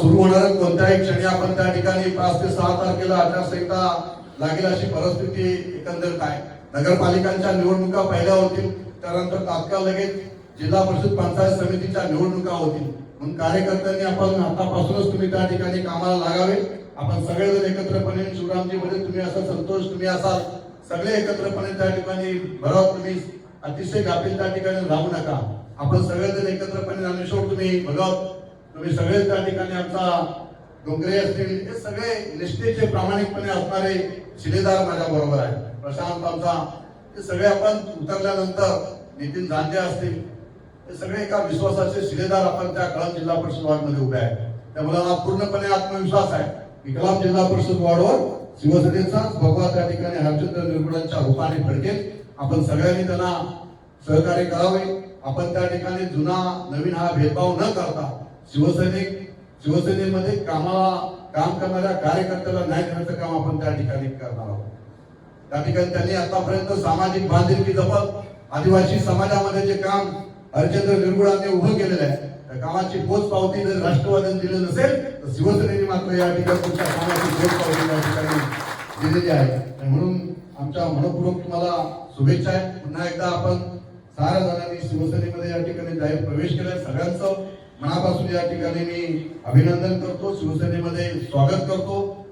सुरू होणार कोणत्याही क्षणी आपण त्या ठिकाणी पाच ते सहा तारखेला आचारसंहिता लागेल अशी परिस्थिती एकंदर आहे. नगरपालिकांच्या निवडणुका पहिल्या होतील त्यानंतर तात्काळ लगेच जिल्हा परिषद पंचायत समितीच्या निवडणुका होतील. म्हणून कार्यकर्त्यांनी आपण आतापासूनच तुम्ही त्या ठिकाणी कामाला लागावे. आपण सगळेजण एकत्रपणे शिवरामजी म्हणजे तुम्ही असा संतोष तुम्ही असाल सगळे एकत्रपणे त्या ठिकाणी भरत तुम्ही अतिशय गाफील त्या ठिकाणी राहू नका. आपण सगळेजण एकत्रपणे ज्ञानेश्वर तुम्ही भगवत तुम्ही सगळे त्या ठिकाणी आमचा डोंगरे असतील हे सगळे निष्ठेचे प्रामाणिकपणे असणारे शिलेदार माझ्या बरोबर आहे प्रशांत आमचा हे सगळे आपण उतरल्यानंतर नितीन झांजे असतील हे सगळे एका विश्वासाचे शिलेदार आपण त्या कळम जिल्हा परिषद वार्डमध्ये उभे आहे त्यामुळे मला पूर्णपणे आत्मविश्वास आहे की कलाम जिल्हा परिषद वार्डवर शिवसेनेचा भगवा त्या ठिकाणी हरचंद्र निर्गुणांच्या रूपाने फडकेल आपण सगळ्यांनी त्यांना सहकार्य करावे. आपण त्या ठिकाणी जुना नवीन हा भेदभाव न करता शिवसैनिक शिवसेनेमध्ये कामाला काम करणाऱ्या कार्यकर्त्याला न्याय देण्याचं काम आपण त्या ठिकाणी करणार आहोत. त्या ठिकाणी त्यांनी आतापर्यंत सामाजिक बांधिलकी जपत आदिवासी समाजामध्ये जे काम हरिचंद्र निर्गुळाने उभं केलेलं आहे त्या कामाची पोच पावती जर राष्ट्रवादीने दिली नसेल तर शिवसेनेने मात्र या ठिकाणी तुमच्या कामाची पोच पावती या ठिकाणी दिलेली आहे. म्हणून आमच्या मनपूर्वक तुम्हाला शुभेच्छा आहेत पुन्हा एकदा आपण साऱ्या जणांनी शिवसेनेमध्ये या ठिकाणी जाहीर प्रवेश केला सगळ्यांचं. मनापासून या ठिकाणी मी अभिनंदन करतो. शिवसेनेमध्ये स्वागत करतो.